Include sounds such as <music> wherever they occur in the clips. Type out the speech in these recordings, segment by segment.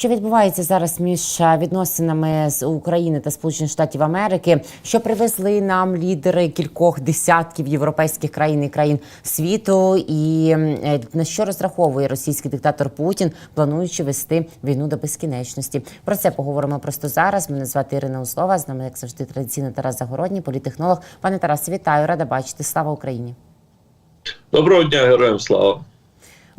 Що відбувається зараз між е, відносинами з України та Сполучених Штатів Америки, що привезли нам лідери кількох десятків європейських країн і країн світу, і е, на що розраховує російський диктатор Путін, плануючи вести війну до безкінечності? Про це поговоримо просто зараз. Мене звати Ірина Услова. З нами, як завжди, традиційно Тарас Загородній, політехнолог. Пане Тарасе, вітаю, рада бачити. Слава Україні! Доброго дня, героям слава.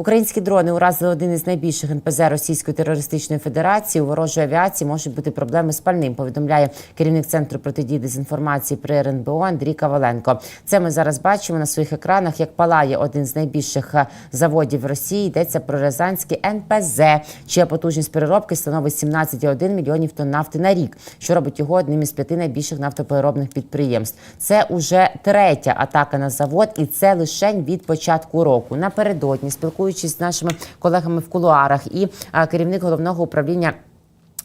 Українські дрони уразили один із найбільших НПЗ Російської терористичної федерації. У ворожої авіації можуть бути проблеми з пальним. Повідомляє керівник центру протидії дезінформації при РНБО Андрій Каваленко. Це ми зараз бачимо на своїх екранах, як палає один з найбільших е, заводів Росії. Йдеться про Рязанський НПЗ, чия потужність переробки становить 17,1 мільйонів тонн нафти на рік, що робить його одним із п'яти найбільших нафтопереробних підприємств. Це уже третя атака на завод, і це лише від початку року. Напередодні спілкуючись з нашими колегами в кулуарах, і керівник головного управління.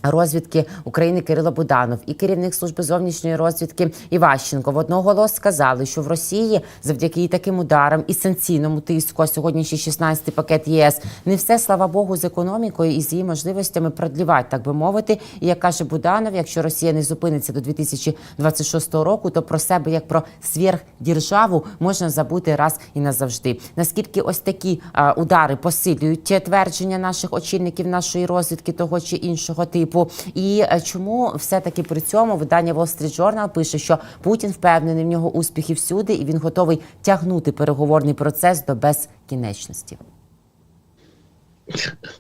Розвідки України Кирило Буданов і керівник служби зовнішньої розвідки Іващенко в одноголос сказали, що в Росії завдяки і таким ударам і санкційному тиску, а сьогодні ще 16 пакет ЄС, не все слава Богу з економікою і з її можливостями продлівати, так би мовити. І як каже Буданов, якщо Росія не зупиниться до 2026 року, то про себе як про сверхдержаву можна забути раз і назавжди. Наскільки ось такі а, удари посилюють твердження наших очільників нашої розвідки того чи іншого типу, і е, чому все таки при цьому видання Wall Street Journal пише, що Путін впевнений в нього успіхи всюди, і він готовий тягнути переговорний процес до безкінечності.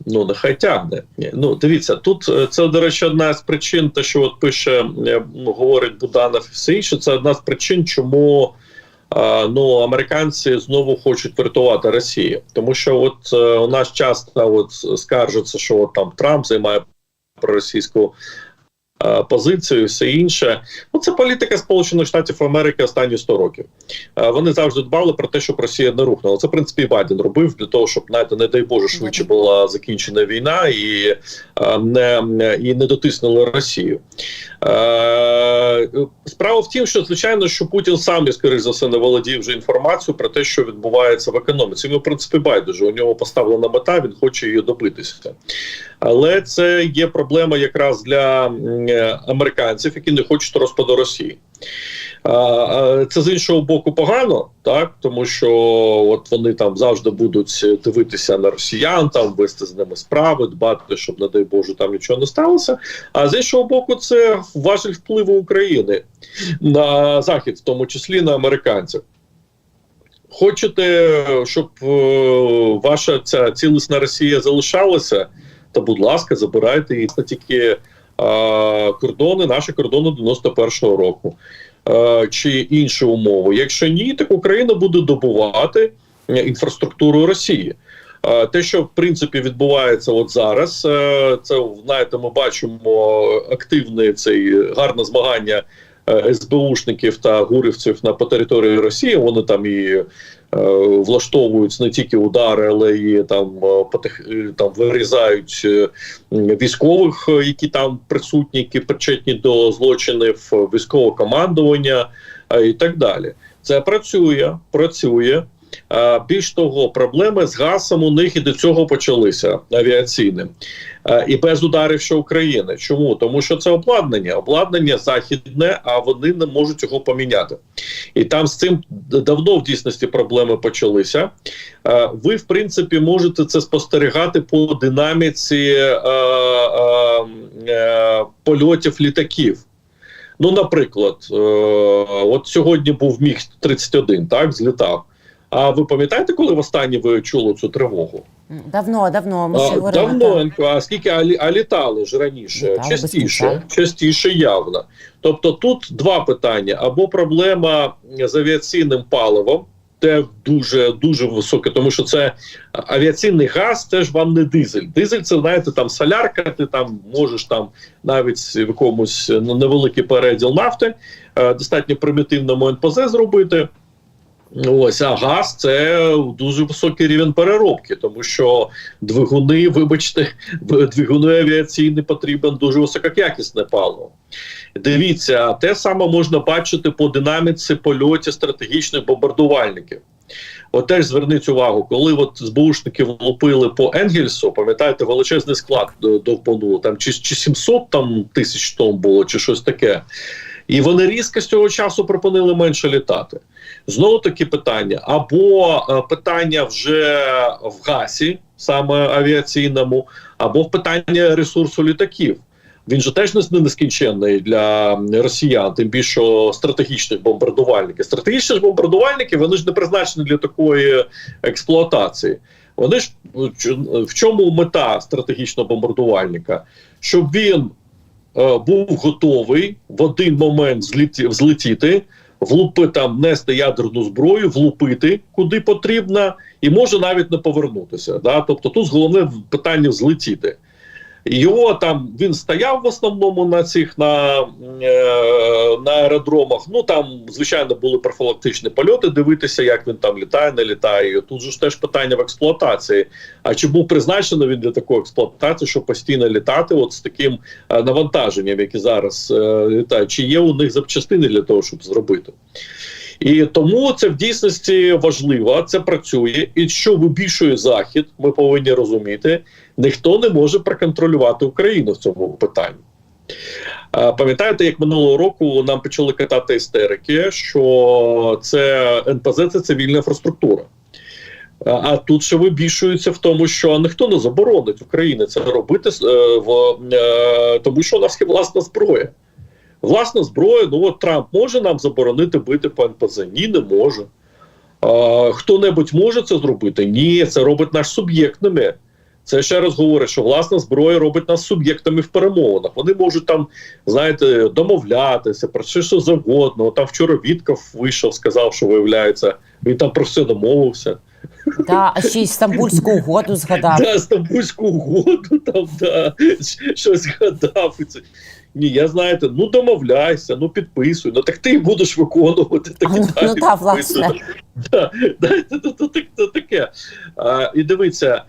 Ну, нехай тягне. Ну, дивіться, тут е, це, до речі, одна з причин, те, що от пише, е, ну, говорить Буданов і все інше, це одна з причин, чому ну, американці знову хочуть врятувати Росію. Тому що от у нас часто от скаржаться, що от там Трамп займає проросійську е, позицію, і все інше. Ну, це політика Сполучених Штатів Америки останні 100 років. Е, Вони завжди дбали про те, щоб Росія не рухнула. Це в принципі і Байден робив для того, щоб знаєте, не дай Боже швидше була закінчена війна і е, не і не дотиснули Росію. Е, Справа в тім, що звичайно, що Путін сам і скоріш за все не володіє вже інформацією про те, що відбувається в економіці. Йому в принципі байдуже. У нього поставлена мета, він хоче її добитися. Але це є проблема якраз для е, американців, які не хочуть розпаду Росії. Це з іншого боку погано, так тому що от вони там завжди будуть дивитися на росіян, там вести з ними справи, дбати, щоб, не дай Боже, там нічого не сталося. А з іншого боку, це важель впливу України на захід, в тому числі на американців. Хочете, щоб е, ваша ця цілісна Росія залишалася, то будь ласка, забирайте її Це тільки е, кордони, наші кордони 91-го року е, чи інші умови. Якщо ні, так Україна буде добувати е, інфраструктуру Росії. Те, що в принципі відбувається от зараз, е, це знаєте, ми бачимо активне цей гарне змагання СБУшників та гурівців на по території Росії. Вони там і е, влаштовують не тільки удари, але і там е, потих, е, там вирізають е, військових, е, які там присутні, які причетні до злочинів е, військового командування е, і так далі. Це працює, працює. Більш того, проблеми з газом у них і до цього почалися авіаційним і без ударів ще України. Чому? Тому що це обладнання, обладнання західне, а вони не можуть його поміняти. І там з цим давно в дійсності проблеми почалися. Ви, в принципі, можете це спостерігати по динаміці е, польотів літаків. Ну, наприклад, е, от сьогодні був міг 31 так, злітав. А ви пам'ятаєте, коли востаннє ви чули цю тривогу? Давно, давно ми А, говорили. так. а скільки а, а літали ж раніше? Літали частіше, частіше явно. Тобто тут два питання: або проблема з авіаційним паливом, те дуже дуже високе, тому що це авіаційний газ, теж вам не дизель. Дизель це знаєте, там солярка, ти там можеш там навіть в якомусь ну, невеликий переділ нафти, е, достатньо примітивному НПЗ зробити. Ось, а газ це дуже високий рівень переробки, тому що двигуни, вибачте, двигуни авіаційні потрібен дуже високоякісне паливо. Дивіться, те саме можна бачити по динаміці польоті стратегічних бомбардувальників. От теж зверніть увагу, коли от СБУшники влупили по Енгельсу, пам'ятаєте, величезний склад до- довпонуло, там чи, чи 700 там, тисяч тонн було, чи щось таке. І вони різко з цього часу припинили менше літати. Знову таки питання: або е, питання вже в гасі, саме авіаційному, або в питання ресурсу літаків. Він же теж не нескінченний для росіян, тим більше стратегічних бомбардувальників. Стратегічні ж бомбардувальники вони ж не призначені для такої експлуатації. Вони ж в чому мета стратегічного бомбардувальника? Щоб він е, був готовий в один момент зліті, взлетіти, влупи там нести ядерну зброю, влупити куди потрібно, і може навіть не повернутися. Да? Тобто тут головне питання взлетіти. Його там він стояв в основному на цих на, е, на аеродромах. Ну там, звичайно, були профілактичні польоти, дивитися, як він там літає, не літає. Тут ж теж питання в експлуатації. А чи був призначений він для такої експлуатації, щоб постійно літати, от з таким е, навантаженням, яке зараз е, літають? Чи є у них запчастини для того, щоб зробити? І тому це в дійсності важливо, це працює. І що вибільшує захід, ми повинні розуміти, ніхто не може проконтролювати Україну в цьому питанні. Пам'ятаєте, як минулого року нам почали катати істерики, що це НПЗ це цивільна інфраструктура. А, тут ще вибільшується в тому, що ніхто не заборонить Україні це робити, е, в, е, тому що у нас є власна зброя. Власна зброя, ну от Трамп може нам заборонити бити по НПЗ? Ні, не може. А, Хто-небудь може це зробити? Ні, це робить нас суб'єктними. Це ще раз говорить, що власна зброя робить нас суб'єктами в перемовинах. Вони можуть там, знаєте, домовлятися про що що завгодно. Там вчора Вітков вийшов, сказав, що виявляється, він там про все домовився. Да, а ще й Стамбульську угоду згадав. Да, Стамбульську угоду там, да, щось згадав. Ні, я знаєте, ну домовляйся, ну підписуй, ну так ти і будеш виконувати. Так, і Ну, далі ну, та, власне. <laughs> Да, да, таке. А, і дивіться,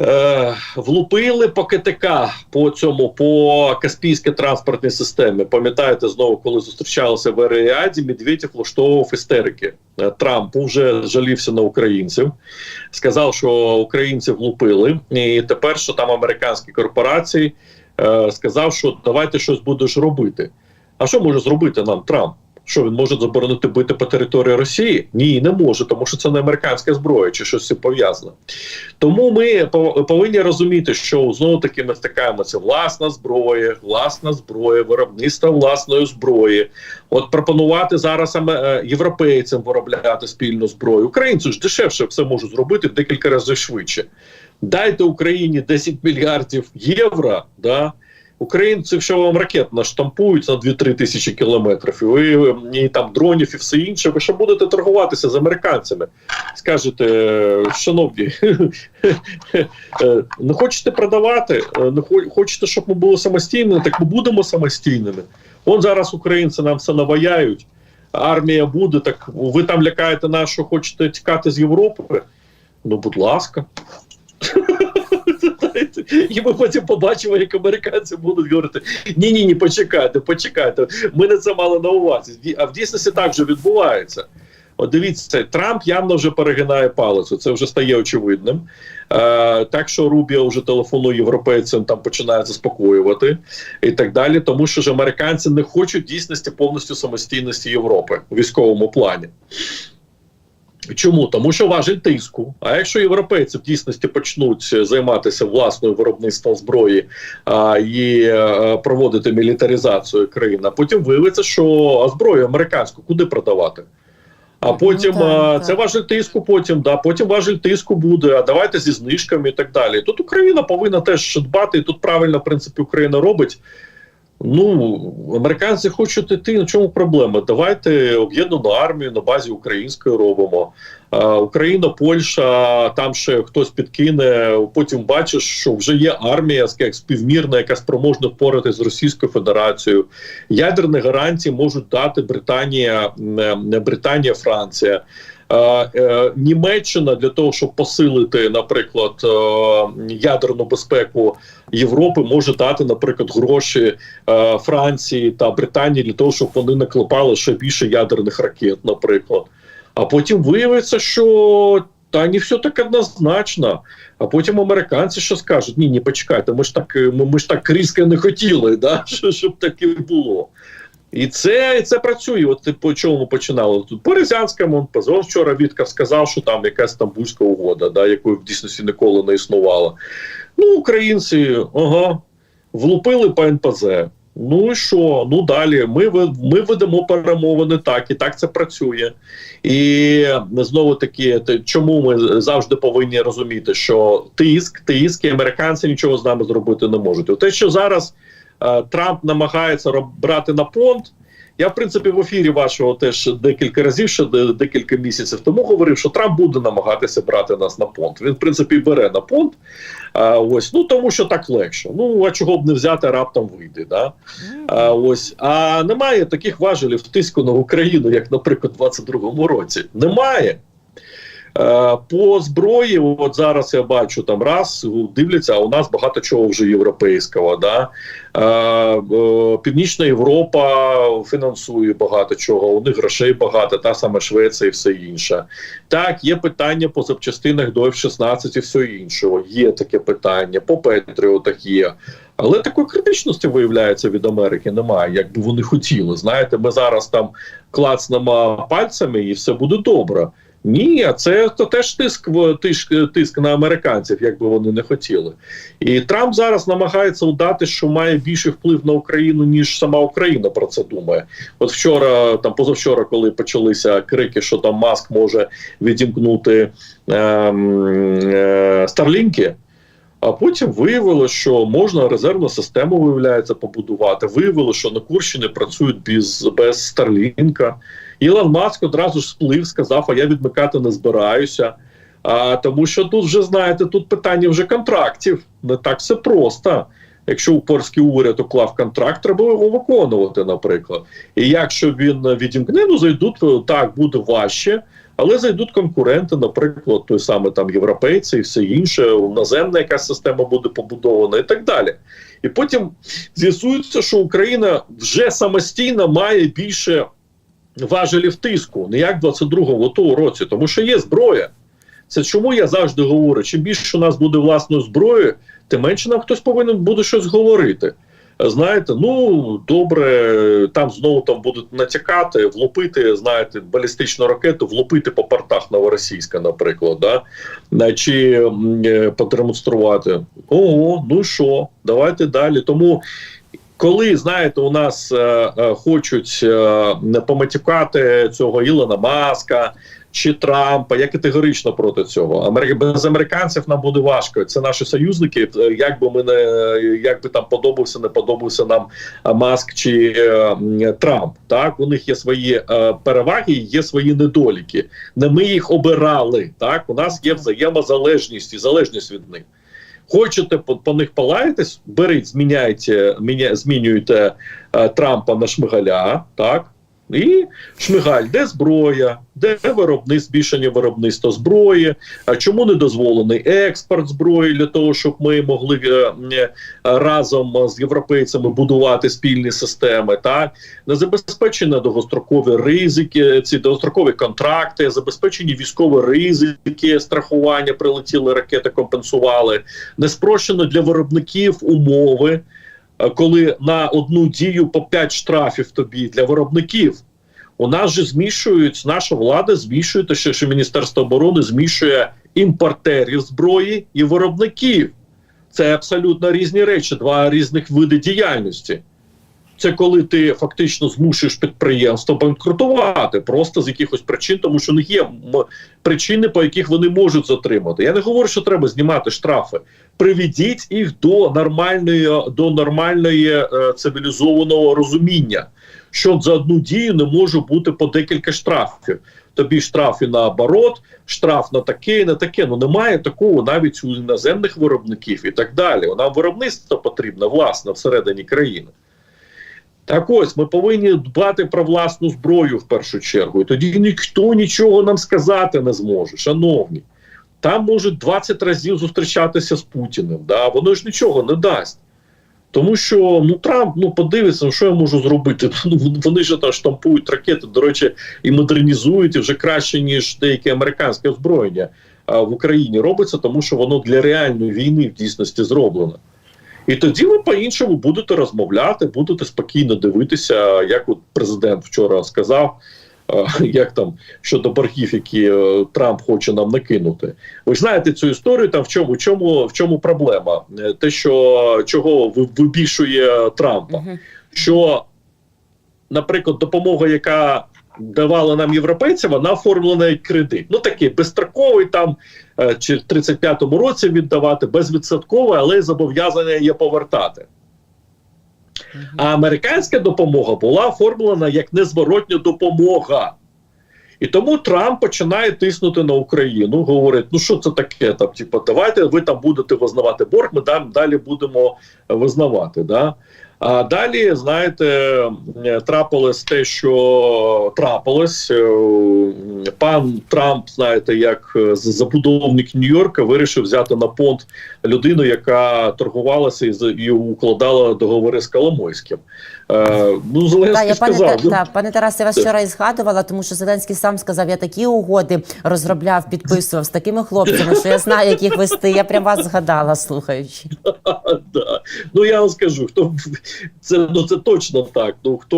е, влупили по КТК по цьому, по Каспійській транспортній системі. Пам'ятаєте, знову, коли зустрічалися в Еріаді, Медведєв влаштовував істерики. Е, Трамп вже жалівся на українців, сказав, що українців влупили, і тепер, що там американські корпорації е, сказав, що давайте щось будеш робити. А що може зробити нам Трамп? Що він може заборонити бити по території Росії? Ні, не може, тому що це не американська зброя чи щось пов'язане. Тому ми повинні розуміти, що знову таки ми стикаємося власна зброя, власна зброя, виробництво власної зброї. От пропонувати зараз е, європейцям виробляти спільну зброю. Українці ж дешевше все можуть зробити в декілька разів швидше. Дайте Україні 10 мільярдів євро. Да? Українці, якщо вам ракет наштампують на 2-3 тисячі кілометрів, і ви і там дронів і все інше, ви ще будете торгуватися з американцями. Скажете, шановні, <laughs> не хочете продавати, не хочете, щоб ми були самостійними, так ми будемо самостійними. Вон зараз українці нам все наваяють, армія буде, так ви там лякаєте нас, що хочете тікати з Європи. Ну, будь ласка. І ми потім побачимо, як американці будуть говорити: ні, ні, ні, почекайте, почекайте. Ми не це мали на увазі. А в дійсності так вже відбувається. От дивіться, Трамп явно вже перегинає палицю, це вже стає очевидним. Е, так що Рубіо вже телефонує європейцям, там починає заспокоювати і так далі. Тому що ж американці не хочуть дійсності повністю самостійності Європи у військовому плані. Чому? Тому що важель тиску. А якщо європейці в дійсності почнуть займатися власною виробництвом зброї а, і е, проводити мілітаризацію країни, а потім виявиться, що а зброю американську куди продавати? А Ну, потім так, а, так. це важель тиску, потім да, потім важель тиску буде. А давайте зі знижками і так далі. Тут Україна повинна теж дбати, і тут правильно в принципі Україна робить. Ну, американці хочуть іти. На чому проблема? Давайте об'єднану армію на базі української робимо. Е, Україна, Польща, там ще хтось підкине. Потім бачиш, що вже є армія як співмірна, яка спроможна впоратись з Російською Федерацією. Ядерні гарантії можуть дати Британія, м, Британія, Франція. Е, Німеччина для того, щоб посилити, наприклад, е, ядерну безпеку Європи, може дати, наприклад, гроші е, Франції та Британії для того, щоб вони наклепали ще більше ядерних ракет, наприклад. А потім виявиться, що та не все так однозначно. А потім американці що скажуть: ні, ні, почекайте, ми ж так, ми, ми ж так різко не хотіли, да? <laughs> що, щоб таке було. І це, і це працює. От по чому ми починали. Тут по Рязанському позавчора Віткав сказав, що там якась стамбульська угода, да, якої в дійсності ніколи не існувала. Ну, українці, ага, влупили по НПЗ. Ну і що? Ну далі ми ми ведемо перемовини так, і так це працює. І знову таки, чому ми завжди повинні розуміти, що тиск, тиск, і американці нічого з нами зробити не можуть. Те, що зараз Трамп намагається брати на понт. Я, в принципі, в ефірі вашого теж декілька разів, ще декілька місяців тому говорив, що Трамп буде намагатися брати нас на понт. Він, в принципі, бере на понт. А, ось, ну тому що так легше. Ну а чого б не взяти, раптом вийде. Да? А, ось, а немає таких важелів тиску на Україну, як, наприклад, у 22-му році. Немає. Е, По зброї, от зараз я бачу там раз дивляться, а у нас багато чого вже європейського. Да? Е, е, Північна Європа фінансує багато чого, у них грошей багато, та саме Швеція і все інше. Так, є питання по запчастинах до F-16 і все іншого. Є таке питання, по Петріотах є. Але такої критичності виявляється від Америки немає, як би вони хотіли. Знаєте, ми зараз там клацнемо пальцями і все буде добре. Ні, а це то теж тиск в тиск, тиск на американців, як би вони не хотіли. І Трамп зараз намагається удати, що має більший вплив на Україну, ніж сама Україна про це думає. От вчора, там позавчора, коли почалися крики, що там Маск може відімкнути ем, е, Старлінки. А потім виявилося, що можна резервну систему виявляється побудувати. Виявилося, що на Курщині працюють без, без Старлінка. Ілон Маск одразу ж сплив, сказав: а я відмикати не збираюся. А, тому що тут вже знаєте, тут питання вже контрактів. Не так все просто. Якщо упорський уряд уклав контракт, треба його виконувати, наприклад. І якщо він відімкне, ну зайдуть так, буде важче, але зайдуть конкуренти, наприклад, той саме там європейці і все інше, наземна якась система буде побудована і так далі. І потім з'ясується, що Україна вже самостійно має більше важелів тиску, не як в 22-му того році, тому що є зброя. Це чому я завжди говорю: чим більше у нас буде власної зброї, тим менше нам хтось повинен буде щось говорити. Знаєте, ну добре, там знову там будуть натякати, влупити, знаєте, балістичну ракету, влупити по портах новоросійська, наприклад, да? Чи е, продемонструвати. Ого, ну що, давайте далі. Тому коли знаєте, у нас е, е, хочуть е, поматюкати цього Ілона Маска чи Трампа, я категорично проти цього. Без американців нам буде важко. Це наші союзники. Е, Як би ми не як би там подобався, не подобався нам е, Маск чи е, Трамп. Так у них є свої е, переваги, є свої недоліки. Не ми їх обирали. Так у нас є взаємозалежність і залежність від них. Хочете по, по них палаєтесь, беріть, зміняйте, міня, змінюйте е, Трампа на Шмигаля, так? І Шмигаль, де зброя, де виробництво, збільшення виробництва зброї, а чому не дозволений експорт зброї для того, щоб ми могли е, е, разом з європейцями будувати спільні системи, так? Не забезпечені довгострокові ризики, ці довгострокові контракти, забезпечені військові ризики, страхування, прилетіли ракети, компенсували, не спрощено для виробників умови. Е, Коли на одну дію по 5 штрафів тобі для виробників, у нас же змішують, наша влада змішує, те, що, що Міністерство оборони змішує імпортерів зброї і виробників. Це абсолютно різні речі, два різних види діяльності. Це коли ти фактично змушуєш підприємство банкрутувати просто з якихось причин, тому що них є причини, по яких вони можуть затримати. Я не говорю, що треба знімати штрафи. Приведіть їх до нормальної, до нормальної е, цивілізованого розуміння, що за одну дію не може бути по декілька штрафів. Тобі штраф і наоборот, штраф на таке, і на таке. Ну немає такого навіть у іноземних виробників і так далі. Нам виробництво потрібно власне всередині країни. Так ось ми повинні дбати про власну зброю в першу чергу. І тоді ніхто нічого нам сказати не зможе, шановні. Там можуть 20 разів зустрічатися з Путіним. Да? Воно ж нічого не дасть. Тому що ну Трамп ну подивиться, ну що я можу зробити. <laughs> Ну вони ж там штампують ракети, до речі, і модернізують і вже краще ніж деяке американське озброєння в Україні робиться, тому що воно для реальної війни в дійсності зроблено. І тоді ви по-іншому будете розмовляти, будете спокійно дивитися, як от президент вчора сказав, е, <laughs> як там щодо боргів, які е, Трамп хоче нам накинути. Ви ж знаєте цю історію. Там в чому, в чому, в чому проблема? Е, Те, що чого ви- вибільшує Трампа, Мгм. що, наприклад, допомога, яка давала нам європейці, вона оформлена як кредит. Ну такий безстроковий там е, чи в 35-му році віддавати, безвідсотковий, але й зобов'язання є повертати. А американська допомога була оформлена як незворотня допомога. І тому Трамп починає тиснути на Україну, говорить: ну що це таке? Там, типу, давайте ви там будете визнавати борг, ми там далі будемо визнавати. Да? А далі, знаєте, трапилось те, що трапилось. Е, Пан Трамп, знаєте, як е, забудовник Нью-Йорка вирішив взяти на понт людину, яка торгувалася і, і укладала договори з Коломойським. Е, ну, Зеленський я пане, сказав. Та- ну, та, пане Тарасе, я вас Це- вчора і згадувала, тому що Зеленський сам сказав, я такі угоди розробляв, підписував з такими хлопцями, що я знаю, як їх вести. Я прям вас згадала, слухаючи. <laughs> да. Ну я вам скажу, хто це ну це точно так. Ну хто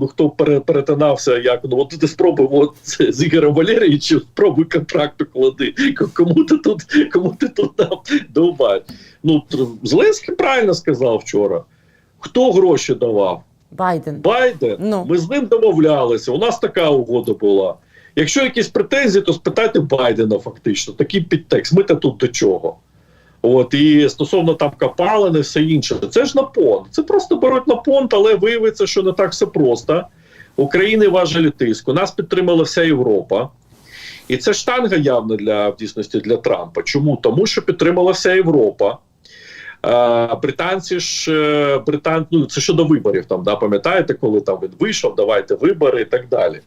ну хто пере, перетинався, як ну от ти спробуй от, з Ігорем Валерійовичем, спробуй контракт уклади. Кому ти тут, кому ти тут там довбаєш? Ну Зеленський правильно сказав вчора. Хто гроші давав? Байден. Байден. Ну. Ми з ним домовлялися. У нас така угода була. Якщо якісь претензії, то спитайте Байдена, фактично. Такий підтекст. Ми-то тут до чого? От і стосовно там копалини, все інше, це ж на понт. Це просто беруть на понт, але виявиться, що не так все просто. України важелі тиску. Нас підтримала вся Європа. І це штанга явно для в дійсності для Трампа. Чому? Тому що підтримала вся Європа. Е, британці ж е, британ... ну, це щодо виборів. Там да пам'ятаєте, коли там він вийшов, давайте вибори і так далі.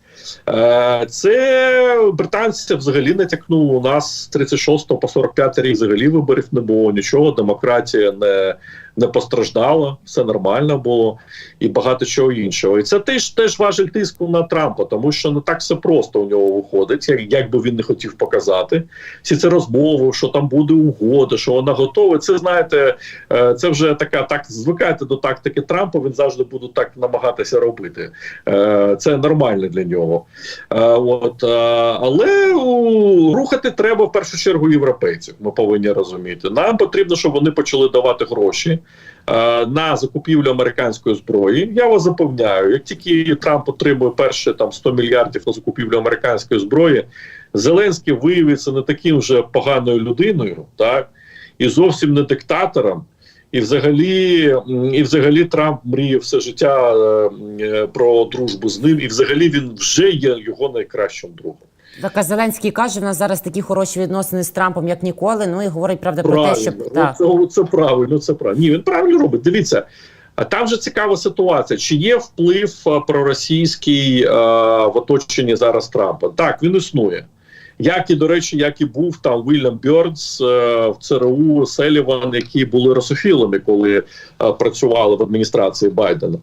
Е, це британці взагалі не натякнули. У нас з 36 по 45 рік взагалі виборів не було нічого. Демократія не, не постраждала, все нормально було і багато чого іншого. І це теж теж важель тиску на Трампа, тому що не так все просто у нього виходить, як, би він не хотів показати. Всі це розмови, що там буде угода, що вона готова. Це знаєте, е, це вже така так. Звикайте до тактики Трампа. Він завжди буде так намагатися робити. Е, Це нормально для нього. Е, От але рухати треба в першу чергу європейців. Ми повинні розуміти. Нам потрібно, щоб вони почали давати гроші на закупівлю американської зброї. Я вас запевняю, як тільки Трамп отримує перше там 100 мільярдів на закупівлю американської зброї, Зеленський виявиться не таким вже поганою людиною, так і зовсім не диктатором. І взагалі, і взагалі Трамп мріє все життя е, е, про дружбу з ним, і взагалі він вже є його найкращим другом. Так, а Зеленський каже, в нас зараз такі хороші відносини з Трампом, як ніколи. Ну і говорить правда про те, що Правильно, так. ну, це, це правильно, це правильно. Ні, він правильно робить. Дивіться, а там же цікава ситуація. Чи є вплив е, проросійський е, в оточенні зараз Трампа? Так, він існує. Як і, до речі, як і був там Вільям Бьордс е, в ЦРУ Селіван, які були рософілами, коли е, працювали в адміністрації Байдена.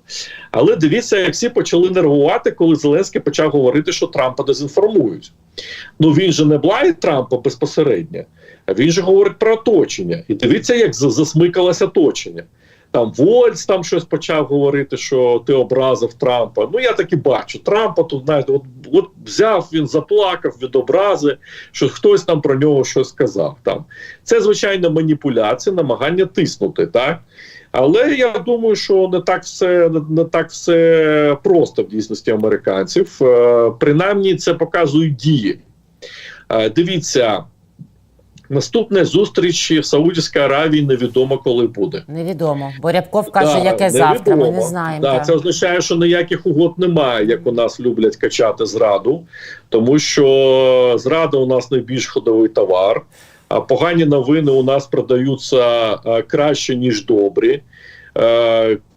Але дивіться, як всі почали нервувати, коли Зеленський почав говорити, що Трампа дезінформують. Ну він же не блає Трампа безпосередньо, а він же говорить про оточення. І дивіться, як засмикалося оточення. Там Вольц там щось почав говорити, що ти образив Трампа. Ну я так і бачу. Трампа тут знаєте, от, от взяв він, заплакав від образи, що хтось там про нього щось сказав. Там це звичайно маніпуляція, намагання тиснути, так. Але я думаю, що не так все не, так все просто в дійсності американців. Е, принаймні, це показують дії. Е, дивіться, наступна зустріч в Саудівській Аравії невідомо коли буде. Невідомо. Бо Рябков каже, Да, яке завтра. Ми не знаємо. Да, це означає, що ніяких угод немає, як у нас люблять качати зраду, тому що зрада у нас найбільш ходовий товар. А погані новини у нас продаються е, краще ніж добрі.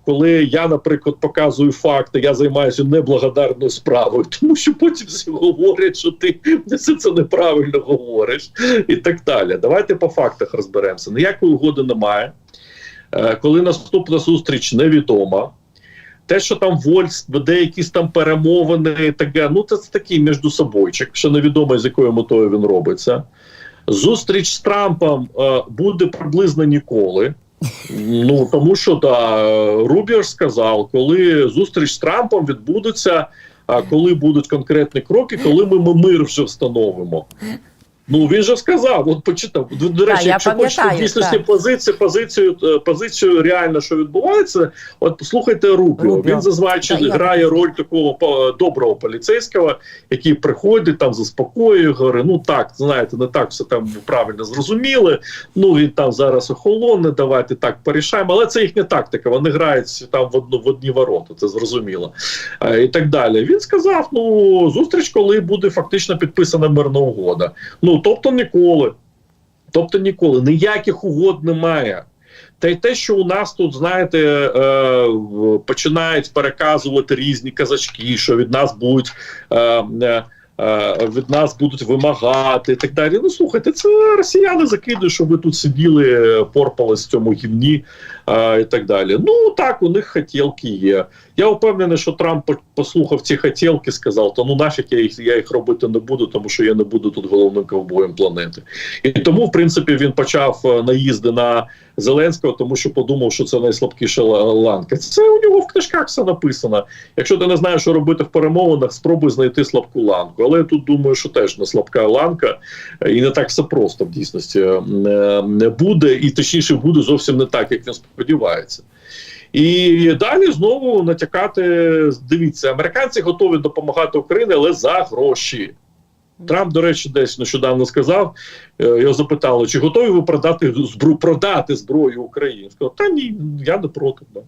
Коли я, наприклад, показую факти, я займаюся неблагодарною справою, <laughs> тому що потім всі говорять, що ти все це неправильно говориш, і так далі. Давайте по фактах розберемося. Ніякої угоди немає. Е, коли наступна зустріч невідома. Те, що там Вольс веде якісь там перемовини, таке, ну це такий між собойчик, що невідомо з якою метою він робиться. Зустріч з Трампом е, буде приблизно ніколи. Ну тому що да, Рубіо сказав, коли зустріч з Трампом відбудеться, коли будуть конкретні кроки, коли ми мир вже встановимо. Ну він же сказав, от почитав. До, до речі, я якщо хочете в дійсності позицію, позицію, е, позицію реально, що відбувається, от послухайте Рубіо. Рубіо. Він зазвичай я- грає роль такого доброго поліцейського, який приходить там, заспокоює, говорить, ну так, знаєте, не так все там правильно зрозуміли. Ну він там зараз охолоне, давайте так порішаємо. Але це їхня тактика. Вони грають там в одну в одні ворота, це зрозуміло. Е, і так далі. Він сказав: ну зустріч, коли буде фактично підписана мирна угода. Ну тобто ніколи. Тобто ніколи ніяких угод немає. Та й те, що у нас тут, знаєте, е, починають переказувати різні казачки, що від нас будуть. Е, е, е, від нас будуть вимагати і так далі. Ну слухайте, це росіяни закидують, щоб ви тут сиділи, порпались в цьому гівні і так далі. Ну так, у них хотілки є. Я впевнений, що Трамп по- послухав ці хотілки, сказав: то ну нафіг я їх я їх робити не буду, тому що я не буду тут головним ковбоєм планети. І тому, в принципі, він почав е, наїзди на Зеленського, тому що подумав, що це найслабкіша ланка. Це у нього в книжках все написано. Якщо ти не знаєш, що робити в перемовинах, спробуй знайти слабку ланку. Але я тут думаю, що теж не слабка ланка, і не так все просто в дійсності е, не буде, і точніше буде зовсім не так, як він сподівається. І далі знову натякати. Дивіться, американці готові допомагати Україні, але за гроші. Трамп, до речі, десь нещодавно сказав. е, Його запитали, чи готові ви продати збру, продати зброю Україні? Він Сказав, та ні, я не проти. Да.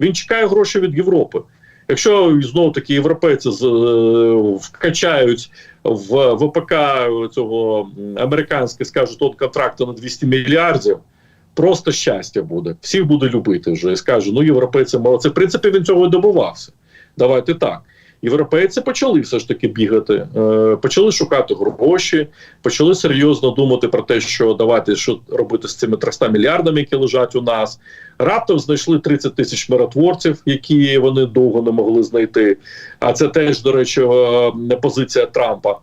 Він чекає гроші від Європи. Якщо знову таки європейці з, е, вкачають в ВПК цього американське, скажуть, от контракти на 200 мільярдів, просто щастя буде. Всі буде любити вже і скаже, ну європейці молодці. В принципі, він цього і добувався. Давайте так. Європейці почали все ж таки бігати, е, почали шукати гроші, почали серйозно думати про те, що давайте що робити з цими 300 мільярдами, які лежать у нас. Раптом знайшли 30 тисяч миротворців, які вони довго не могли знайти. А це теж, до речі, е, позиція Трампа,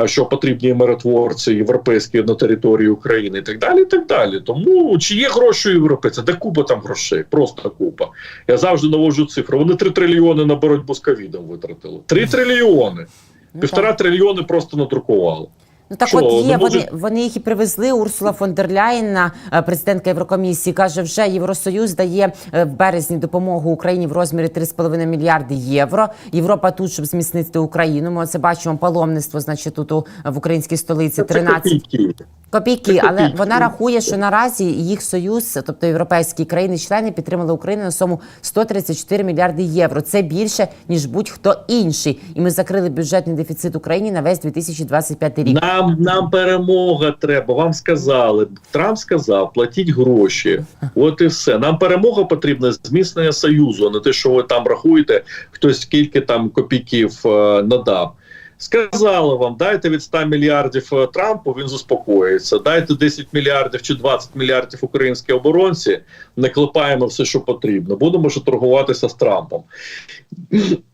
е, що потрібні миротворці європейські на території України і так далі. і так далі. Тому чи є гроші у європейців? Де купа там грошей? Просто купа. Я завжди наводжу цифру. Вони 3 трильйони на боротьбу з ковідом витратили. 3 трильйони. Ну, Півтора трильйони просто надрукували. Ну так Що, от є, може- вони, вони їх і привезли. Урсула фон дер Ляєн, е, президентка Єврокомісії, каже, вже Євросоюз дає е, в березні допомогу Україні в розмірі 3,5 мільярди євро. Європа тут, щоб зміцнити Україну. Ми це бачимо паломництво, значить, тут у, в українській столиці Це 13 копійки. Копійки, але копійки. вона рахує, що наразі їх союз, тобто європейські країни-члени, підтримали Україну на суму 134 мільярди євро. Це більше ніж будь-хто інший. І ми закрили бюджетний дефіцит Україні на весь 2025 рік. Нам нам перемога треба. Вам сказали. Трамп сказав, платіть гроші. От і все. Нам перемога потрібна зміцнення союзу, а не те, що ви там рахуєте, хтось скільки там копійків е, надав. Сказали вам, дайте від 100 мільярдів е, Трампу, він заспокоїться. Дайте 10 мільярдів чи 20 мільярдів українській оборонці, не клепаємо все, що потрібно. Будемо ж торгуватися з Трампом.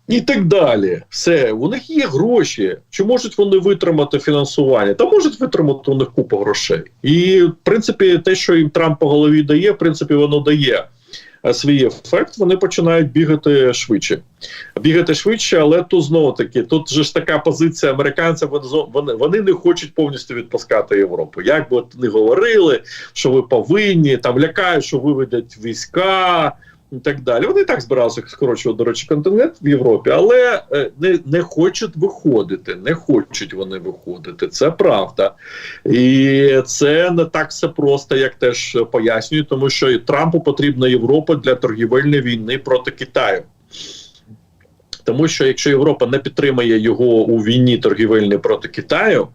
І так далі. Все, у них є гроші. Чи можуть вони витримати фінансування? Та можуть витримати у них купу грошей. І в принципі, те, що їм Трамп по голові дає, в принципі, воно дає свій ефект. Вони починають бігати швидше. Бігати швидше, але тут знову таки, тут же ж така позиція американців. Вони, вони не хочуть повністю відпускати Європу. Як би не говорили, що ви повинні там лякають, що виведуть війська і так далі. Вони і так збиралися скорочувати, до речі, континент в Європі, але е, не, не хочуть виходити. Не хочуть вони виходити. Це правда. І це не так все просто, як теж пояснюють, тому що і Трампу потрібна Європа для торгівельної війни проти Китаю. Тому що якщо Європа не підтримає його у війні торгівельній проти Китаю,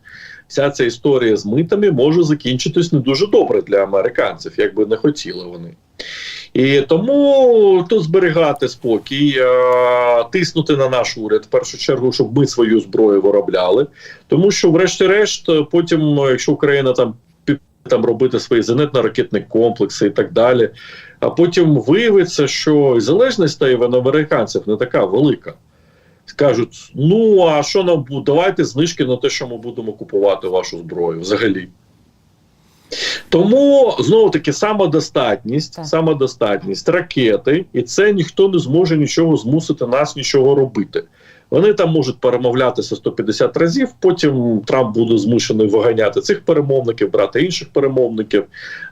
вся ця історія з митами може закінчитись не дуже добре для американців, як би не хотіли вони. І тому тут зберігати спокій, е, тиснути на наш уряд в першу чергу, щоб ми свою зброю виробляли. Тому що, врешті-решт, потім, якщо Україна там там робити свої зенитно-ракетні комплекси і так далі. а потім виявиться, що залежність та в американців не така велика. Скажуть: ну а що нам буде? Давайте знижки на те, що ми будемо купувати вашу зброю взагалі. Тому знову таки самодостатність, Так. самодостатність, ракети, і це ніхто не зможе нічого змусити нас нічого робити. Вони там можуть перемовлятися 150 разів. Потім Трамп буде змушений виганяти цих перемовників, брати інших перемовників,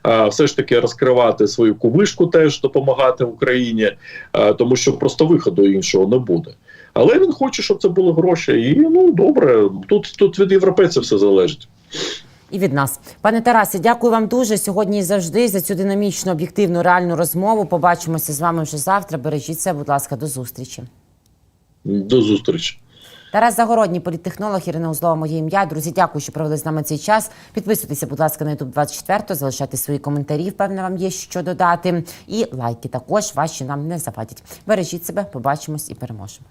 а, все ж таки розкривати свою кубишку, теж допомагати Україні, а, тому що просто виходу іншого не буде. Але він хоче, щоб це були гроші. І ну добре, тут, тут від європейців все залежить. І від нас, пане Тарасе, дякую вам дуже сьогодні і завжди за цю динамічну, об'єктивну, реальну розмову. Побачимося з вами вже завтра. Бережіться, будь ласка, до зустрічі. До зустрічі. Тарас Загородній, політтехнолог, Ірина Узлова, моє ім'я. Друзі, дякую, що провели з нами цей час. Підписуйтеся, будь ласка, на YouTube 24, залишайте свої коментарі. Впевнена, вам є що додати. І лайки також ваші нам не завадять. Бережіть себе, побачимось і переможемо.